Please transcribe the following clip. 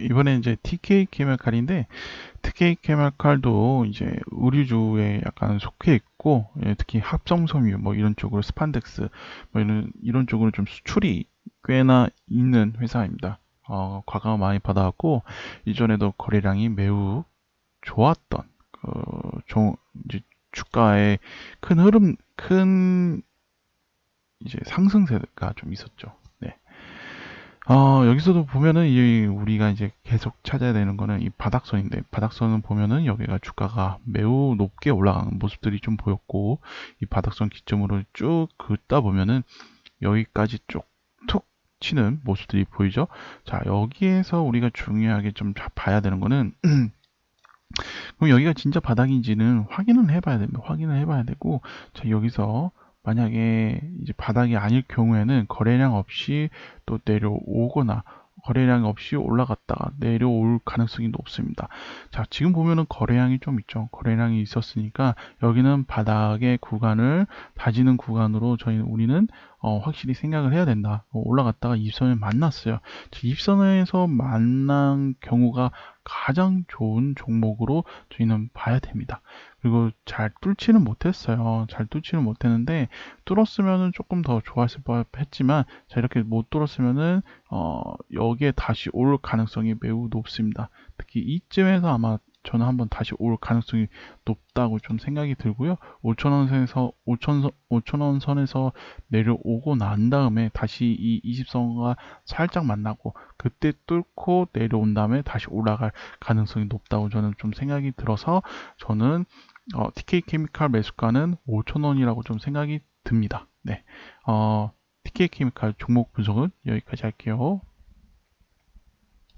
이번에 이제 TK 케미칼인데 TK 케미칼도 이제 의류주에 약간 속해 있고 예, 특히 합성섬유 뭐 이런 쪽으로 스판덱스 뭐 이런 이런 쪽으로 좀 수출이 꽤나 있는 회사입니다. 어, 과감을 많이 받아왔고 이전에도 거래량이 매우 좋았던 그 종, 이제 주가의 큰 흐름 큰 이제 상승세가 좀 있었죠. 네. 어, 여기서도 보면은 이 우리가 이제 계속 찾아야 되는 거는 이 바닥선인데 바닥선은 보면은 여기가 주가가 매우 높게 올라가는 모습들이 좀 보였고 이 바닥선 기점으로 쭉 긋다 보면은 여기까지 쭉툭 치는 모습들이 보이죠. 자, 여기에서 우리가 중요하게 좀 봐야 되는 거는 그럼 여기가 진짜 바닥인지는 확인은 해봐야 됩니다. 확인을 해봐야 되고 자, 여기서 만약에 이제 바닥이 아닐 경우에는 거래량 없이 또 내려오거나 거래량 없이 올라갔다가 내려올 가능성이 높습니다. 자, 지금 보면은 거래량이 좀 있죠. 거래량이 있었으니까 여기는 바닥의 구간을 다지는 구간으로 저희는 우리는 어, 확실히 생각을 해야 된다. 어, 올라갔다가 입선을 만났어요. 입선에서 만난 경우가 가장 좋은 종목으로 저희는 봐야 됩니다. 그리고 잘 뚫지는 못했어요. 잘 뚫지는 못했는데 뚫었으면 조금 더 좋았을 법했지만 자 이렇게 못 뚫었으면은 어, 여기에 다시 올 가능성이 매우 높습니다. 특히 이쯤에서 아마 저는 한번 다시 올 가능성이 높다고 좀 생각이 들고요. 5천원 선에서 5천 5천원 선에서 내려오고 난 다음에 다시 이 20선과 살짝 만나고 그때 뚫고 내려온 다음에 다시 올라갈 가능성이 높다고 저는 좀 생각이 들어서 저는 어, TK 케미칼 매수가는 5천원이라고 좀 생각이 듭니다. 네. 어, TK 케미칼 종목 분석은 여기까지 할게요.